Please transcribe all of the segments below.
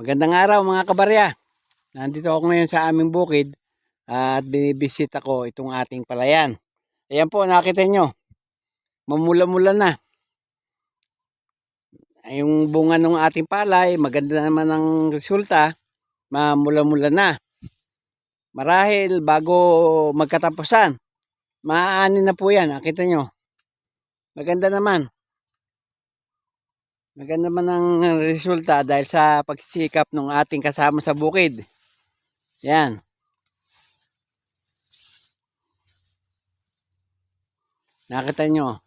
Magandang araw mga kabarya. Nandito ako ngayon sa aming bukid at binibisita ko itong ating palayan. Ayan po, nakita nyo. Mamula-mula na. Yung bunga ng ating palay, maganda naman ang resulta. Mamula-mula na. Marahil bago magkatapusan, maaani na po yan. Nakita nyo. Maganda naman. Maganda man ang resulta dahil sa pagsisikap ng ating kasama sa bukid. Yan. Nakita nyo.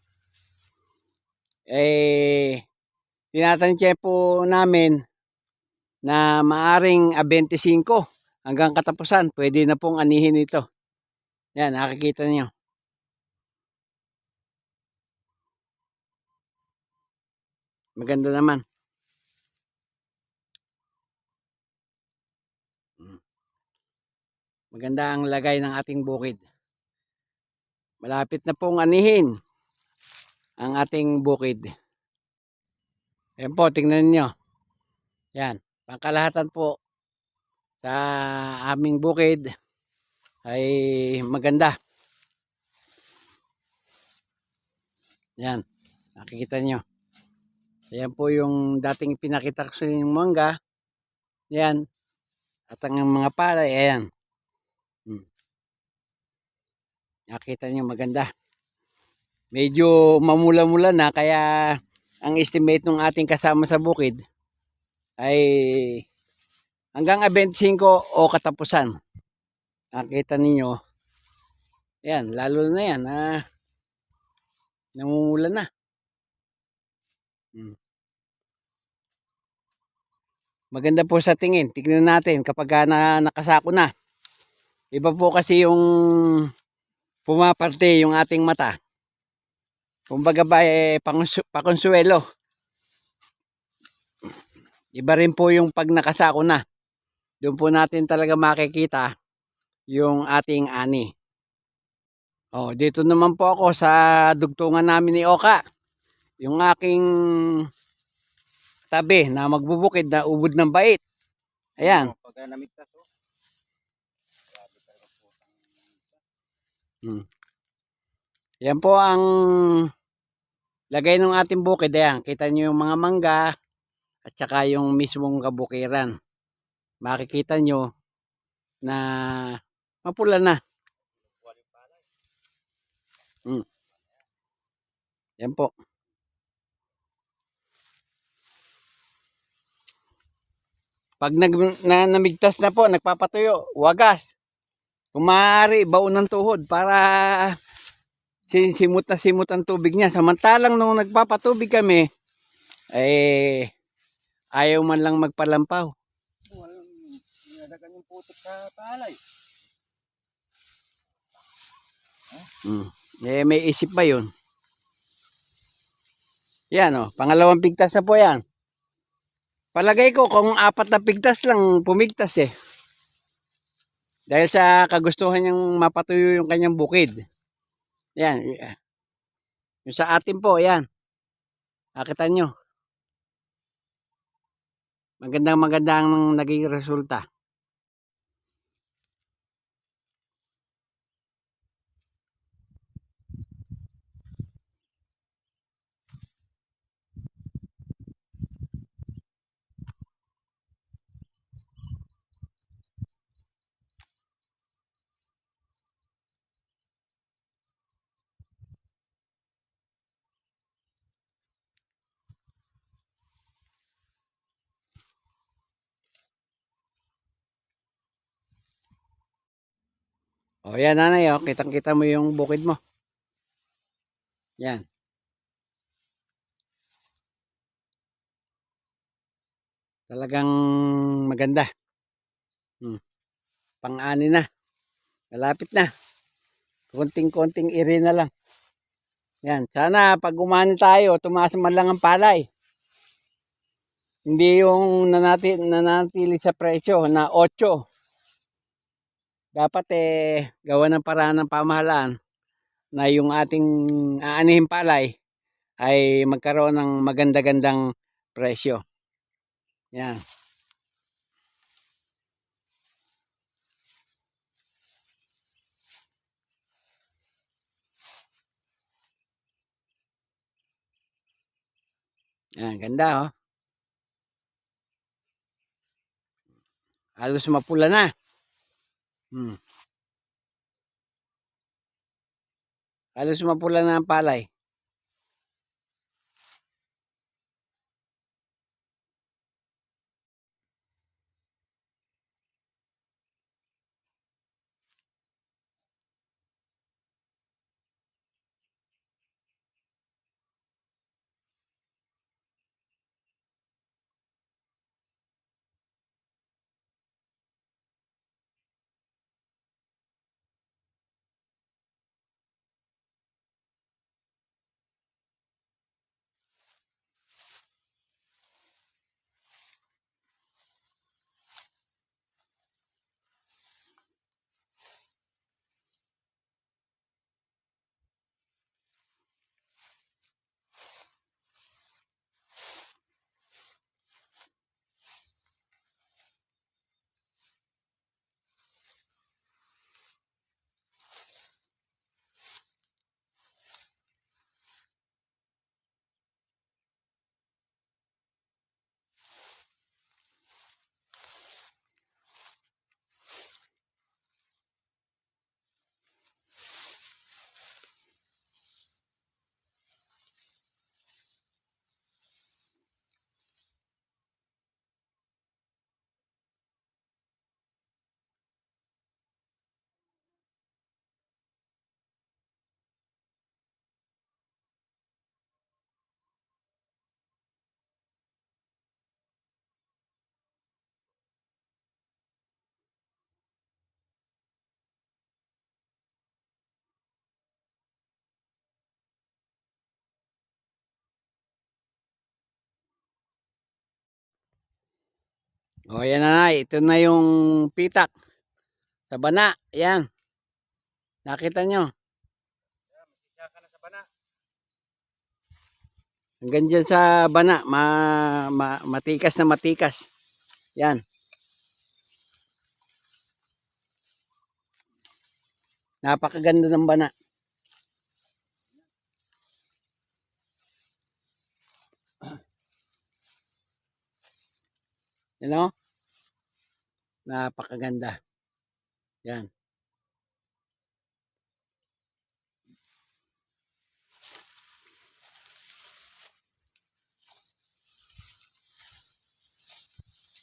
Eh, tinatansya po namin na maaring a 25 hanggang katapusan. Pwede na pong anihin ito. Yan, nakikita nyo. Maganda naman. Mm. Maganda ang lagay ng ating bukid. Malapit na pong anihin ang ating bukid. Ayan po, tingnan nyo. Yan, pangkalahatan po sa aming bukid ay maganda. Yan, nakikita nyo. Ayan po yung dating pinakita ko sa inyong mangga. Yan. At ang mga palay, ayan. Hmm. Nakita nyo maganda. Medyo mamula-mula na kaya ang estimate ng ating kasama sa bukid ay hanggang a 25 o katapusan. Nakita ninyo. Yan, lalo na yan. Ah, namumula na. Hmm. Maganda po sa tingin. Tignan natin kapag ka na, nakasako na. Iba po kasi yung pumaparte yung ating mata. Kumbaga ba eh, pakonsuelo. Iba rin po yung pag nakasako na. Doon po natin talaga makikita yung ating ani. Oh, dito naman po ako sa dugtungan namin ni Oka. Yung aking tabi na magbubukid na ubod ng bait. Ayan. Pagka namigtas, oh. Hmm. Yan po ang lagay ng ating bukid. Ayan, kita nyo yung mga mangga at saka yung mismong kabukiran. Makikita nyo na mapula na. Hmm. Yan po. Pag nag, na, namigtas na po, nagpapatuyo, wagas. Kung maaari, baon ng tuhod para si- simut na simut ang tubig niya. Samantalang nung nagpapatubig kami, eh, ayaw man lang magpalampaw. Walang niladagan yung putok sa palay. Mm. Eh, may isip pa yun. Yan oh, pangalawang pigtas na po yan. Palagay ko kung apat na pigtas lang pumigtas eh. Dahil sa kagustuhan niyang mapatuyo yung kanyang bukid. Yan. Yung sa atin po, yan. Nakita nyo. Magandang magandang naging resulta. O yan nanay, oh. kitang-kita mo yung bukid mo. Yan. Talagang maganda. Hmm. Pang-ani na. Malapit na. Konting-konting iri na lang. Yan. Sana pag umani tayo, tumaas man lang ang palay. Hindi yung nanati, nanatili sa presyo na 8 dapat eh gawa ng paraan ng pamahalaan na yung ating aanihing palay ay magkaroon ng maganda-gandang presyo. Yan. Yan, ganda oh. Halos mapula na. Hmm. Halos mapula na ang palay. O yan na na, ito na yung pitak. Sa bana, yan. Nakita nyo. Hanggang dyan sa bana, ma, ma, matikas na matikas. Yan. Napakaganda ng bana. Yan o. Napakaganda. Yan.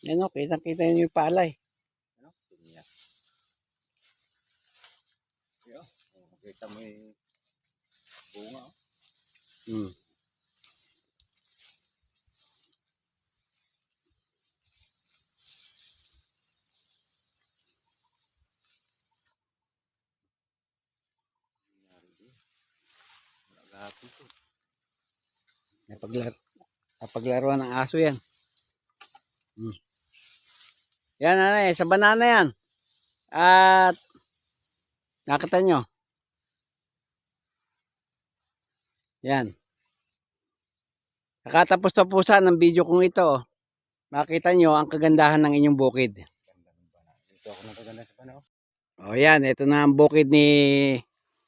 Yan o, kitang-kita nyo yung palay. Ano? Tingnan. Yo, oh, makita mo yung bunga. Oh. Hmm. Napaglar napaglaruan ng aso yan. Hmm. Yan, nanay, sa banana yan. At, nakita nyo. Yan. Nakatapos-tapusan ng video kong ito. Makita nyo ang kagandahan ng inyong bukid. Dito ako nagaganda sa bana. Oh. O yan, ito na ang bukid ni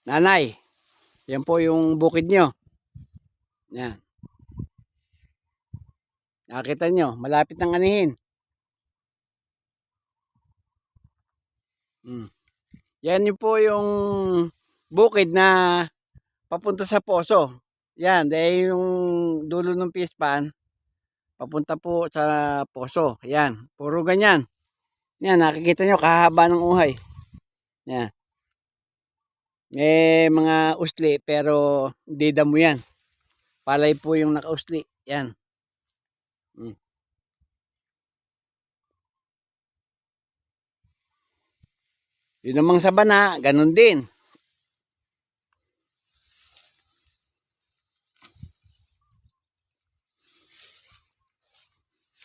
nanay. Yan po yung bukid nyo. Yan. Nakita nyo, malapit ng anihin. Hmm. Yan yung po yung bukid na papunta sa poso. Yan, dahil yung dulo ng pispan, papunta po sa poso. Yan, puro ganyan. Yan, nakikita nyo, kahaba ng uhay. Yan. May mga usli pero hindi damo yan. Palay po yung nakausli. Yan. Mm. Yun namang sa bana, ganun din.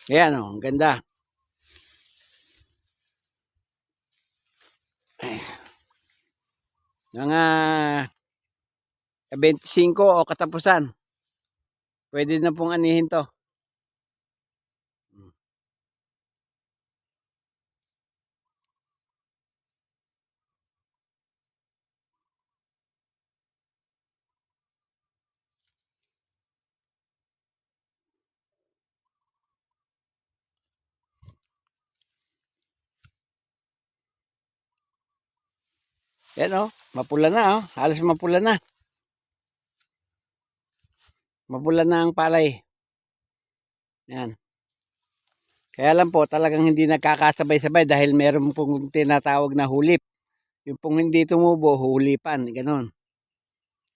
Yan o, ang ganda mga 25 o katapusan pwede na pong anihin to Yan o mapula na oh. Halos mapula na. Mapula na ang palay. Yan. Kaya lang po, talagang hindi nagkakasabay-sabay dahil meron pong tinatawag na hulip. Yung pong hindi tumubo, hulipan. Ganon.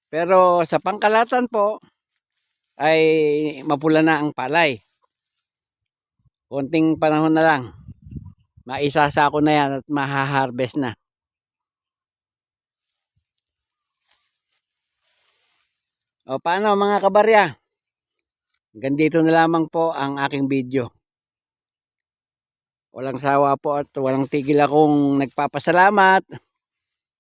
Pero sa pangkalatan po, ay mapula na ang palay. Konting panahon na lang. Maisasako na yan at mahaharvest na. O paano mga kabarya? Hanggang dito na lamang po ang aking video. Walang sawa po at walang tigil akong nagpapasalamat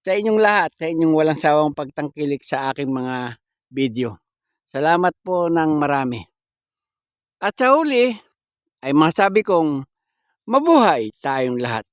sa inyong lahat, sa inyong walang sawang pagtangkilik sa aking mga video. Salamat po ng marami. At sa huli, ay masabi kong mabuhay tayong lahat.